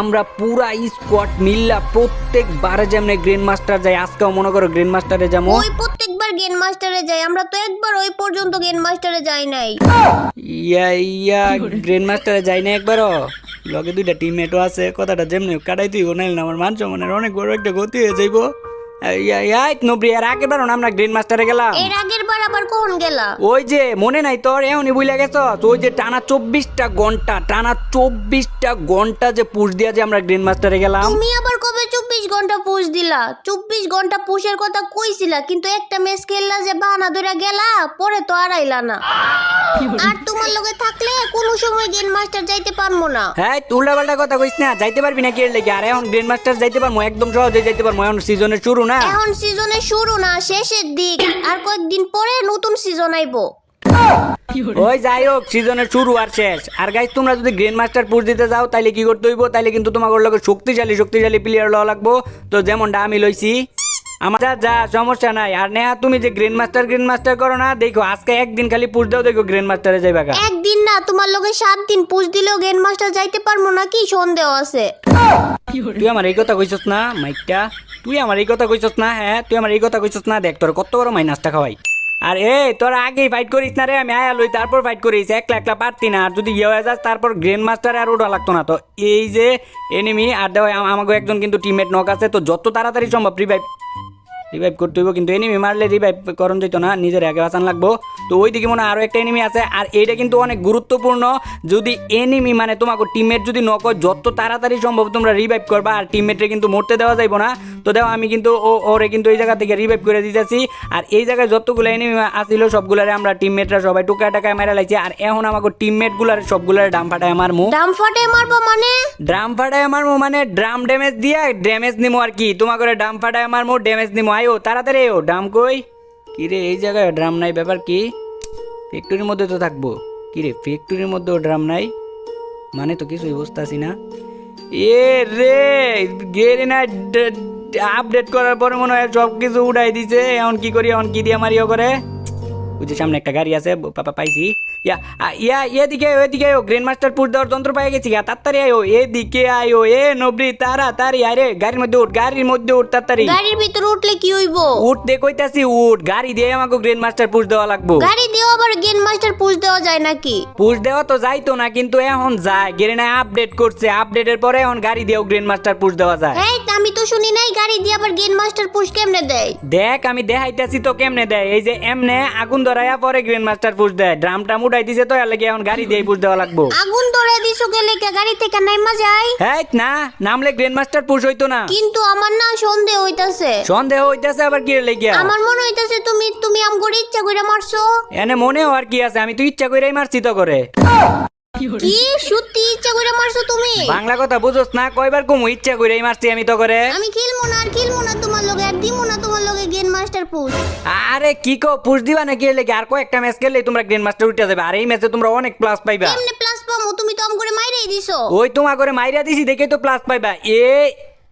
আমরা পুরা স্কোয়াড মিল্লা প্রত্যেকবারে যেমন গ্র্যান্ড মাস্টার যাই আজকেও মনে করো গ্র্যান্ড মাস্টারে যেমন ওই প্রত্যেকবার গেম মাস্টারে যাই আমরা তো একবার ওই পর্যন্ত গেম মাস্টারে যাই নাই। ইয়া ইয়া গ্র্যান্ড মাস্টারে যাই না একবারও। লগে দুইটা টিমমেটও আছে কথাটা যেমনি কাটাই তুই নাইলে না আমার মান সম্মানের অনেক বড় একটা গতি হয়ে যাইব। ইয়া ইয়া নবরি আর আগের বারও না আমরা গ্র্যান্ড মাস্টারে গেলাম। এর আগের আবার কখন গেলা? ওই যে মনে নাই তোর? বুঝলে গেছ? ওই যে টানা চব্বিশটা ঘণ্টা টানা চব্বিশটা ঘণ্টা যে পুষ দিয়া যে আমরা গ্র্যান্ড মাস্টারে গেলাম। তুমি আবার কবে চব্বিশ ঘণ্টা পুষ দিলা? চব্বিশ ঘণ্টা পুষের কথা কইছিলা কিন্তু একটা ম্যাচ খেললা যে বাহানা ধরে গেলা পরে তো আর আইলা না। আর তোমার লগে থাকলে কোনো সময় গেম মাস্টার যাইতে পারব না। হ্যাঁ উল্টা পাল্টা কথা কইস না যাইতে পারবি না কে লেগে? আর এখন গ্র্যান্ড মাস্টার যাইতে পারব একদম সহজে যাইতে পারব এখন সিজনের শুরু না। এখন সিজনের শুরু না শেষের দিক। আর কয়েকদিন পরে নতুন সিজন আইবো। ওই যাই হোক সিজনের শুরু আর শেষ। আর গাইজ তোমরা যদি গ্র্যান্ড মাস্টার পুষ দিতে যাও তাইলে কি করতে হইব? তাইলে কিন্তু ওর লগে শক্তিশালী শক্তিশালী প্লেয়ার লওয়া লাগবো। তো যেমনটা আমি লইছি আমার যা সমস্যা নাই। আর নেহা তুমি যে গ্র্যান্ড মাস্টার গ্র্যান্ড মাস্টার করো না দেখো আজকে একদিন খালি পুষ দাও দেখো গ্র্যান্ড মাস্টারে যাইবা। একদিন না তোমার লগে সাত দিন পুষ দিলেও গেম মাস্টার যাইতে পারব না কি সন্দেহ আছে। তুই আমার এই কথা কইছস না মাইকটা তুই আমার এই কথা কইছস না হ্যাঁ তুই আমার এই কথা কইছস না দেখ তোর কত বড় মাইনাসটা খাওয়াই। আর এ, তোরা আগেই ফাইট করিস না রে, আমি আয়া লই তারপর ফাইট করিস, একলা একলা পারতি না। আর যদি ইয়ে হয়ে যাস, তারপর গ্র্যান্ড মাস্টার আর ওটা লাগতো না। তো এই যে এনিমি আর দেখ আমাকে একজন কিন্তু টিমমেট নক আছে, তো যত তাড়াতাড়ি সম্ভব রিভাইভ রিভাইভ করতে হইব কিন্তু এনিমি মারলে রিভাইভ করণ যেত না নিজের আগে বাঁচান লাগবো। তো ওই দিকে মনে হয় আরও একটা এনিমি আছে আর এইটা কিন্তু অনেক গুরুত্বপূর্ণ। যদি এনিমি মানে তোমাকে টিমমেট যদি নক হয় যত তাড়াতাড়ি সম্ভব তোমরা রিভাইভ করবা আর টিমমেটে কিন্তু মরতে দেওয়া যাইব না। তো দেখো আমি কিন্তু ও ওরে কিন্তু এই জায়গা থেকে রিভাইভ করে দিতেছি। আর এই জায়গায় যতগুলো এনিমি আসিল সবগুলারে আমরা টিমমেটরা সবাই টুকা টাকায় মেরা লাইছি। আর এখন আমাকে টিমমেটগুলার সবগুলার ডাম ফাটায় আমার মুখ ডাম ফাটে মারবো মানে? ড্রাম ফাটায় আমার মো মানে ড্রাম ড্যামেজ দিয়া ড্যামেজ নিমো আর কি। তোমার করে ড্রাম ফাটায় আমার মো ড্যামেজ নিমো। আয়ো, তাড়াতাড়ি আয়ো, ড্রাম কই? কি রে এই জায়গায় ড্রাম নাই, ব্যাপার কি? ফ্যাক্টরির মধ্যে তো থাকব। কিরে ফ্যাক্টরির মধ্যেও ড্রাম নাই? মানে তো কিছুই বুঝতেছি না। এ রে, গেরি না আপডেট করার পরে মনে হয় সব কিছু উড়াই দিছে। এখন কি করি, এখন কি দিয়ে মারিও করে? ওই যে সামনে একটা গাড়ি আছে পাপা পাইছি। ইয়া ইয়া এদিকে এদিকে আয়ো গ্রেন মাস্টার পুর দেওয়ার যন্ত্র পাই গেছি গা। তাড়াতাড়ি আয়ো এদিকে আয়ো এ নবরি তাড়াতাড়ি আরে গাড়ির মধ্যে উঠ গাড়ির মধ্যে উঠ তাড়াতাড়ি। গাড়ির ভিতরে উঠলে কি হইব? উঠতে কইতাছি উঠ। গাড়ি দিয়ে আমাকে গ্রেন মাস্টার পুশ দেওয়া লাগবো। গাড়ি দিয়েও আবার গেম মাস্টার পুষ দেওয়া যায় নাকি? পুশ দেওয়া তো যাইতো না কিন্তু এখন যায়। গেরেনা আপডেট করছে। আপডেটের পরে এখন গাড়ি দিয়েও গ্রেন মাস্টার পুশ দেওয়া যায়। এই তো শুনি নাই গাড়ি দিয়ে আবার গেম মাস্টার পুষ কেমনে দেয়? দেখ আমি দেখাইতেছি তো কেমনে দেয়। এই যে এমনে আগুন ধরাইয়া পরে গ্রেন মাস্টার পুশ দেয়। ড্রামটা উঠাই দিছে তো এর লাগে এখন গাড়ি দিয়ে পুশ দেওয়া লাগবো। আগুন ধরে দিছো গেলে কে গাড়ি থেকে নাইমা যায়। হ্যাঁ না নামলে গ্রেন মাস্টার পুশ হইতো না। কিন্তু আমার না সন্দেহ হইতাছে। সন্দেহ হইতাছে আবার কি লেগিয়া আমার মনে হইতাছে তুমি তুমি আম করে ইচ্ছা কইরা মারছো। এনে মনেও আর কি আছে আমি তো ইচ্ছা কইরাই মারছি তো করে। কি সত্যি ইচ্ছা করে মারছো তুমি? বাংলা কথা বুঝোস না কয়বার কুমু ইচ্ছা করে মারছি আমি তো করে। আমি খেলব না আর খেলব না তোমার লগে আর দিমু না তোমার লগে গেম মাস্টার পুশ আরে কি কো পুশ দিবা নাকি কি লেগে? আর কয়েকটা ম্যাচ খেললে তোমরা গ্রেন মাস্টার উঠে যাবে আর এই ম্যাচে তোমরা অনেক প্লাস পাইবা। কেমনে প্লাস পামু? তুমি তো আম করে মাইরাই দিছো। ওই তোমা করে মাইরা দিছি দেখে তো প্লাস পাইবা। এ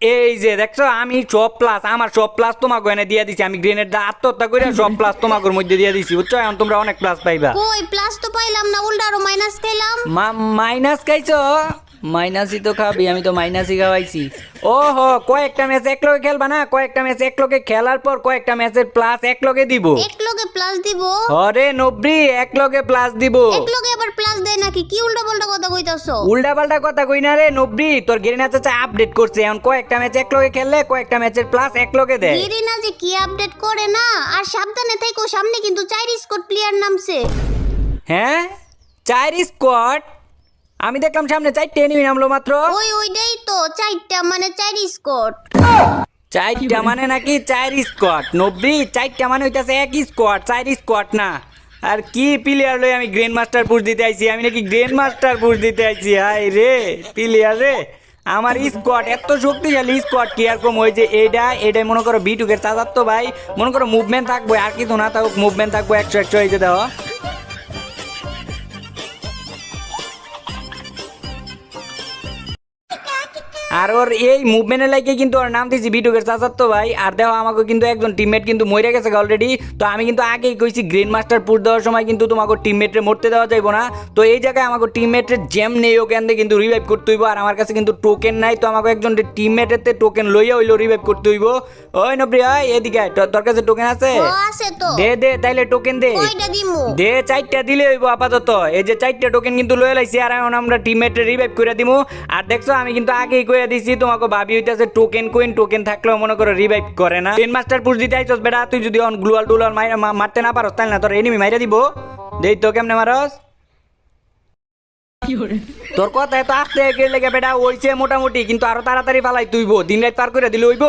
এই যে দেখছ আমি সব প্লাস আমার সব প্লাস তোমাকে এনে দিয়ে দিছি। আমি গ্রেনেড দা আত্মহত্যা করে সব প্লাস তোমাকে মধ্যে দিয়ে দিছি বুঝছ? এখন তোমরা অনেক প্লাস পাইবা। কই প্লাস তো পাইলাম না উল্টা আরও মাইনাস খাইলাম। মাইনাস খাইছো? মাইনাসই তো খাবি আমি তো মাইনাসই খাওয়াইছি। ও হো কয়েকটা ম্যাচ এক লগে খেলবা না? কয়েকটা ম্যাচ এক লগে খেলার পর কয়েকটা ম্যাচের প্লাস এক লগে দিব। এক লগে প্লাস দিব? হরে নব্রি এক লগে প্লাস দিব। এক নাকি কি উল্টা পাল্টা কথা কইতাছো? উল্টা পাল্টা কথা কই না রে নব্রি তোর গেরিনা চাচা আপডেট করছে। এখন কয়েকটা ম্যাচ এক লগে খেললে কয়েকটা ম্যাচের প্লাস এক লগে দেয়। গিরিনা যে কি আপডেট করে না আর সাবধানে থেকো সামনে কিন্তু চার স্কোর প্লেয়ার নামছে। হ্যাঁ? চার স্কোয়াড আমি দেখলাম সামনে চারটে এনিমি নামলো মাত্র। ওই ওইটাই তো চারটা মানে চার স্কোর চারটা মানে নাকি চার স্কোয়াড নব্বই চারটা মানে হইতাছে এক স্কোয়াড চার স্কোয়াড না। আর কি প্লেয়ার লই আমি গ্রেন মাস্টার পুশ দিতে আইছি? আমি নাকি গ্রেন মাস্টার পুশ দিতে আইছি? হাই রে প্লেয়ার রে। আমার স্কোয়াড এত শক্তিশালী স্কোয়াড কি এরকম কম? হয়েছে এটা এটাই মনে করো বিটুকের চাচার তো ভাই। মনে করো মুভমেন্ট থাকব, আর কিছু না থাকুক মুভমেন্ট থাকব, একশো একশো হয়েছে দেওয়া আর ওর এই মুভমেন্টের লাগে কিন্তু ওর নাম দিয়েছি বিটুকের চাচার তো ভাই। আর দেখো আমাকে কিন্তু একজন টিমমেট কিন্তু মরে গেছে অলরেডি তো আমি কিন্তু আগেই কইছি গ্রিন মাস্টার পুর দেওয়ার সময় কিন্তু তোমাকে টিমমেটরে মরতে দেওয়া যাইব না। তো এই জায়গায় আমাকে টিমমেটের জ্যাম নেই ওখান থেকে কিন্তু রিভাইভ করতে হইব। আর আমার কাছে কিন্তু টোকেন নাই তো আমাকে একজন টিমমেটের টোকেন লইয়া হইল রিভাইভ করতে হইব। ওই নবরি ওই এদিকে তোর- কাছে টোকেন আছে? ও আছে তো। দে দে তাইলে টোকেন দে। দে চারটা দিলে হইব আপাতত। এই যে চারটা টোকেন কিন্তু লয়ে লাইছি আর এখন আমরা টিমমেটে রিভাইভ করে দিমু। আর দেখছ আমি কিন্তু আগেই কইয়া দিছি, তোমাকে ভাবি হইতাছে টোকেন কোইন টোকেন থাকলেও মনে করো রিভাইভ করে না। টেন মাস্টার পুশ দিতে আইছস বেটা, তুই যদি অন গ্লুয়াল টুলাল মারতে না পারস তাহলে না তোর এনিমি মাইরা দিব। দেই তো কেমনে মারস? তোর কথা এত আসতে কে লেগে বেটা, ওইছে মোটামুটি, কিন্তু আরও তাড়াতাড়ি পালাই তুইব। দিন রাত পার করে দিলে হইব।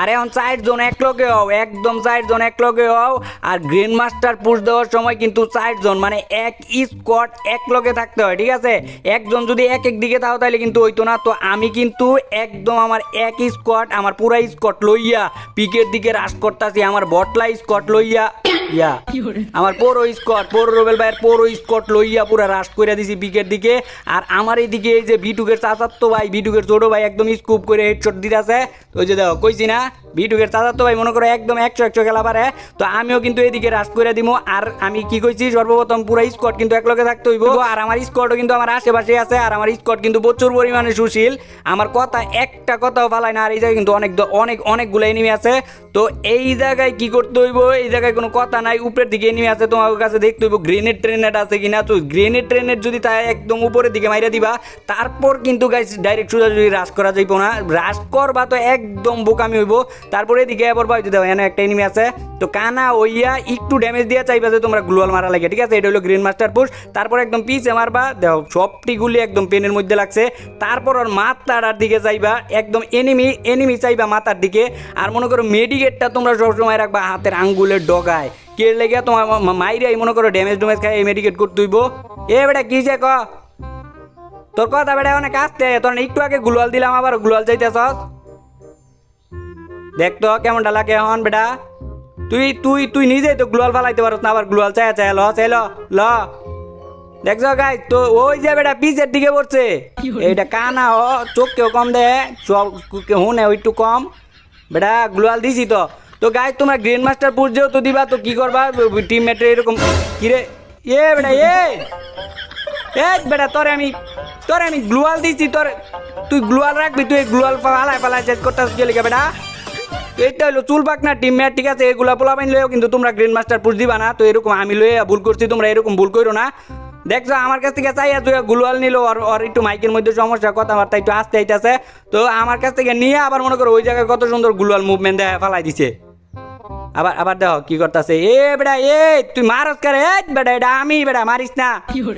আর এখন চার জন এক লগে হও, একদম চার জন এক লগে হও। আর গ্রেন মাস্টার পুশ দেওয়ার সময় কিন্তু চার জন মানে এক স্কোয়াড এক লগে থাকতে হয়, ঠিক আছে? একজন যদি এক এক দিকে তাও তাহলে কিন্তু হইতো না। তো আমি কিন্তু একদম আমার এক স্কোয়াড আমার পুরা স্কোয়াড লইয়া, পিকের দিকে রাশ করতাছি, আমার বটলা স্কোয়াড লইয়া। ইয়া আমার পুরো স্কট পুরো রোবেল ভাইয়ের পুরো স্কট লইয়া পুরো রাশ করে দিছি পিকের দিকে। আর আমার এইদিকে এই যে বিটুকের চাচাতো ভাই বিটুকের ছোট ভাই একদম স্কুপ করে হেডশট দিতেছে। ওই যে দেখো কইছি না বিটুকের চাচাতো ভাই মনে করো একদম একশো একশো খেলা পারে। তো আমিও কিন্তু এদিকে রাশ করে দিব আর আমি কি কইছি সর্বপ্রথম পুরো স্কট কিন্তু একলগে থাকতে হইব। আর আমার স্কটও কিন্তু আমার আশেপাশে আছে। আর আমার স্কট কিন্তু প্রচুর পরিমাণে সুশীল। আমার কথা একটা কথাও ফালাই না। আর এই জায়গায় কিন্তু অনেক অনেক অনেকগুলো এনিমি আছে। তো এই জায়গায় কি করতে হইব? এই জায়গায় কোনো কথা নাই, উপরের দিকে এনিমি আছে তোমার কাছে দেখতে হইব গ্রেনেড ট্রেনেড আছে কিনা তো গ্রেনেড ট্রেনেড যদি তাই একদম উপরের দিকে মাইরা দিবা, তারপর কিন্তু গাইস ডাইরেক্ট সোজা যদি রাশ করা যাইব না। রাশ করবা তো একদম বোকামি হইব। তারপরে এদিকে এবার ভাই যদি এখানে একটা এনিমি আছে। তো কানা ওইয়া একটু ড্যামেজ দিয়ে চাইবা যে তোমরা গ্লোয়াল মারা লাগে, ঠিক আছে? এটা হলো গ্রিন মাস্টার পুশ তারপর একদম পিছে মারবা, দেখো সবটি গুলি একদম পেনের মধ্যে লাগছে। তারপর ওর মাথার দিকে যাইবা, একদম এনিমি এনিমি চাইবা মাথার দিকে। আর মনে করো মেডিকেটটা তোমরা সবসময় রাখবা হাতের আঙ্গুলের ডগায়। কে লেগে তোমার মা- মাইরাই মনে করো ড্যামেজ ড্যামেজ খাই মেডিকেট করতে হইব এ বেটা কি যে ক? তোর কথা বেটা অনেক আসতে তোর একটু আগে গ্লোয়াল দিলাম আবার গ্লোয়াল চাইতেছস দেখ তো কেমনটা লাগে এখন বেটা। তুই তুই তুই নিজেই তো গ্লোয়াল ফালাইতে পারস না আবার গ্লোয়াল চায় চায় ল চাই ল দেখছ গাই তো ওই যে বেটা পিচের দিকে পড়ছে। এইটা কানা ও চোখ কেউ কম দে সব হুনে একটু কম। বেটা গ্লোয়াল দিছি তো। তো গাই তোমরা গ্রেন মাস্টার পুর যেও তো দিবা, তো কি করবা? টিম মেটে এরকম, কিরে, এ বেটা, এ এ বেটা, তোরে আমি তোরে আমি গ্লোয়াল দিছি তোর, তুই গ্লোয়াল রাখবি, তুই গ্লোয়াল ফালাই ফালাই চেক করতে গেলি বেটা। এটা হলো চুল পাক না টিম ঠিক আছে, এগুলা পোলা পাইন লয়েও কিন্তু তোমরা গ্রিন মাস্টার পুষ দিবা না, তো এরকম আমি লয়ে ভুল করছি, তোমরা এরকম ভুল করো না। দেখছ, আমার কাছ থেকে চাইয়া তুই গুলওয়াল নিল আর একটু মাইকের মধ্যে সমস্যা, কথাবার্তা একটু আসতে আইতাছে। তো আমার কাছ থেকে নিয়ে আবার মনে করো, ওই জায়গায় কত সুন্দর গুলওয়াল মুভমেন্ট দেয়, ফালাই দিছে। আবার আবার দেখো কি করতেছে? এ বেটা এ তুই মারস করে এ? বেটা এটা আমি বেটা মারিস না।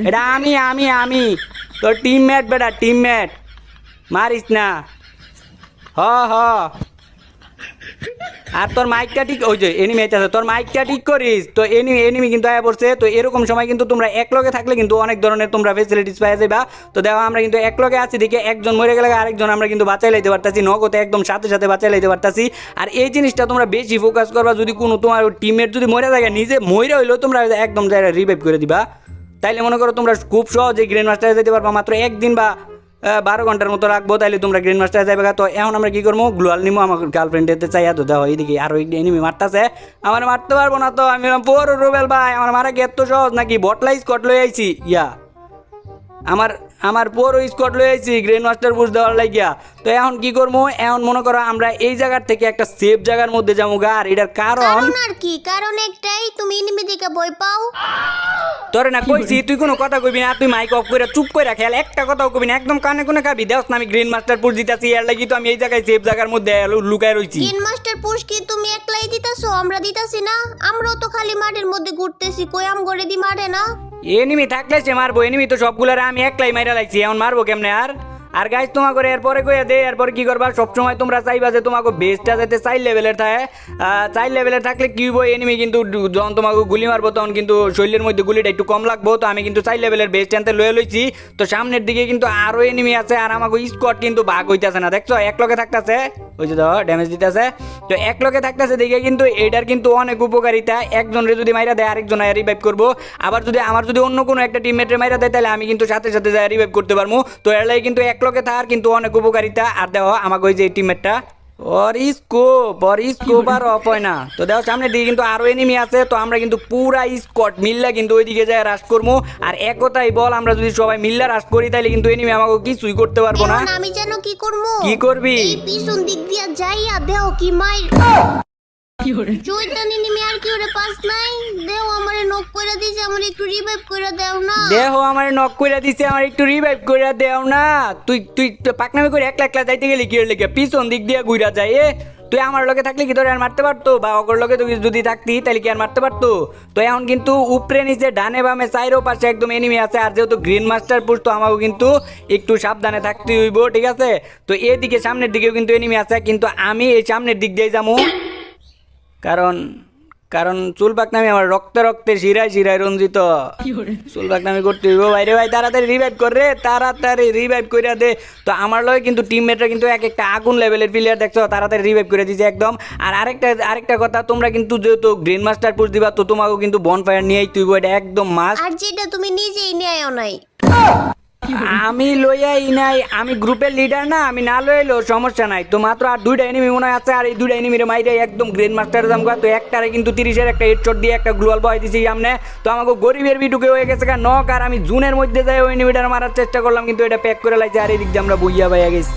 এটা আমি আমি আমি। তোর টিমমেট বেটা টিমমেট মারিস না। হ হ। আর তোর মাইকটা ঠিক ওই যে এনিমি আছে, তোর মাইকটা ঠিক করিস। তো এনিমি এনিমি কিন্তু আয়া পড়ছে, তো এরকম সময় কিন্তু তোমরা এক লগে থাকলে কিন্তু অনেক ধরনের তোমরা ফেসিলিটিস পাই যাবা তো দেখো, আমরা কিন্তু এক লগে আছি, দেখে একজন মরে গেলে আরেকজন আমরা কিন্তু বাঁচাই লাইতে পারতাছি, নগদে একদম সাথে সাথে বাঁচাই লাইতে পারতাছি। আর এই জিনিসটা তোমরা বেশি ফোকাস করবা যদি কোনো তোমার টিমের যদি মরে থাকে, নিজে মরে হইলেও তোমরা একদম রিভাইভ করে দিবা। তাইলে মনে করো তোমরা খুব সহজে গ্রেন মাস্টারে যেতে পারবা, মাত্র একদিন বা বারো ঘণ্টার মতো রাখব তাহলে তোমরা গ্রিন মাস্টার যাবে তো এখন আমরা কি করব? গ্লোয়াল নিমো আমার গার্লফ্রেন্ডেতে চাই তো দেখো আরও এনিমি মারতেছে। আমার মারতে পারব না তো, আমি পুরো রুবেল ভাই, আমার মারা কি এত সহজ নাকি? বটলাইজ কট আইছি। ইয়া। আমার আমার পুরো স্কট লই আইছি গ্রেন মাস্টার বুঝ দেওয়ার লাগিয়া। তো এখন কি করব? এখন মনে করো আমরা এই জায়গার থেকে একটা সেফ জায়গার মধ্যে যাব গা। আর এটার কারণ কারণ আর কি? কারণ একটাই তুমি এনিমি বই পাও। তোরে না কইছি তুই কোনো কথা কইবি না তুই মাইক অফ করে চুপ করে খেয়াল একটা কথাও কইবি না একদম কানে কোনে খাবি। দেওস না আমি গ্রিন মাস্টার পুর দিতেছি এর লাগি তো আমি এই জায়গায় সেফ জায়গার মধ্যে লুকায় রইছি। গেম মাস্টার পুশ কি তুমি একলাই দিতাছো? আমরা দিতাছি না। আমরাও তো খালি মাঠের মধ্যে ঘুরতেছি কই আম করে দি মাঠে না? এনিমি থাকলে সে মারবো এনিমি তো সবগুলোর আমি একলাই মাইরা লাগছি, এখন মারবো কেমনে? আর আর গাইজ তোমাকে এরপরে কইয়া দে, এরপরে কি করবা? সবসময় তোমরা চাইবা যে তোমাকে বেসটা যাতে চাই লেভেলের থাকে। চাই লেভেলের থাকলে কি হইব? এনিমি কিন্তু যখন তোমাকে গুলি মারবো, তখন কিন্তু শরীরের মধ্যে গুলিটা একটু কম লাগবো। তো আমি কিন্তু চাই লেভেলের বেস্ট আনতে লয়ে লইছি। তো সামনের দিকে কিন্তু আরও এনিমি আছে, আর আমাকে স্কোয়াড কিন্তু ভাগ হইতেছে না। দেখছ? এক লগে থাকতেছে। ওই যে ড্যামেজ দিতেছে। তো এক লগে থাকতেছে দেখে কিন্তু এটার কিন্তু অনেক উপকারিতা। একজনের যদি মাইরা দেয়, আরেকজন রিভাইভ করব। আবার যদি আমার যদি অন্য কোনো একটা টিমমেটের মাইরা দেয়, তাহলে আমি কিন্তু সাথে সাথে রিভাইভ করতে পারব তো এর কিন্তু এক লগে থাকার কিন্তু অনেক উপকারিতা। আর দেখো, আমাকে ওই যে টিমেরটা ওর স্কোপ ওর স্কোপ আর অফ হয় না। তো দেখো সামনের দিকে কিন্তু আরও এনিমি আছে তো আমরা কিন্তু পুরা স্কট মিল্লা কিন্তু ওইদিকে যায় রাশ করব আর একতাই বল আমরা যদি সবাই মিল্লা রাশ করি তাহলে কিন্তু এনিমি আমাকে কিছুই করতে পারব না। আমি যেন কি করব কি করবি? পিছন দিক দিয়া যাইয়া দেও কি মাইর চৈতানি নিমি আর কি ওরে পাস নাই? দেও আমারে নক কইরা দিছে আমার একটু রিভাইভ কইরা দেও না। দেহ আমার নক কইরা দিছে আমার একটু রিভাইভ কইরা দেও না। তুই তুই পাকনামি করে একলা একলা যাইতে গেলি কি পিছন দিক দিয়ে ঘুরা যায় এ। তুই আমার লগে থাকলে কি তোর আর মারতে পারতো? বা অগর লগে তুই যদি থাকতি তাহলে কি আর মারতে পারতো? তো এখন কিন্তু উপরে নিচে ডানে বামে চাইরো পাশে একদম এনিমি আছে। আর যেহেতু গ্রিন মাস্টার পুষ তো আমাকেও কিন্তু একটু সাবধানে থাকতে হইব ঠিক আছে? তো এদিকে সামনের দিকেও কিন্তু এনিমি আছে কিন্তু আমি এই সামনের দিক দিয়ে যাব। কারণ কারণ চুল পাকনামি আমার রক্তে রক্তে শিরায় শিরায় রঞ্জিত। চুল পাকনামি করতে হইব ভাইরে ভাই তাড়াতাড়ি রিভাইভ কর রে তাড়াতাড়ি রিভাইভ কইরা দে। তো আমার লগে কিন্তু টিমমেটরা কিন্তু এক একটা আগুন লেভেলের প্লেয়ার দেখছ তাড়াতাড়ি রিভাইভ করে দিছে একদম। আর আরেকটা আরেকটা কথা তোমরা কিন্তু যেহেতু গ্রিন মাস্টার পুষ দিবা তো তোমাকেও কিন্তু বন ফায়ার নিয়েই তুইব এটা একদম মাস আর যেটা তুমি নিজেই নিয়ে নাই। আমি লইয়াই নাই, আমি গ্রুপের লিডার না, আমি না লইলো সমস্যা নাই। তো মাত্র আর দুইটা এনিমি মনে আছে, আর এই দুইটা এনিমির মাইরে একদম গ্রেন মাস্টারের দাম তো একটারে কিন্তু তিরিশের একটা হেডশট দিয়ে একটা গ্লোয়াল বয় দিছি সামনে। তো আমাকে গরিবের বিটুকে হয়ে গেছে নক আর আমি জুনের মধ্যে যাই, ওই এনিমিটার মারার চেষ্টা করলাম, কিন্তু এটা প্যাক করে লাইছে, আর এদিক দিয়ে আমরা বইয়া বাইয়া গেছি।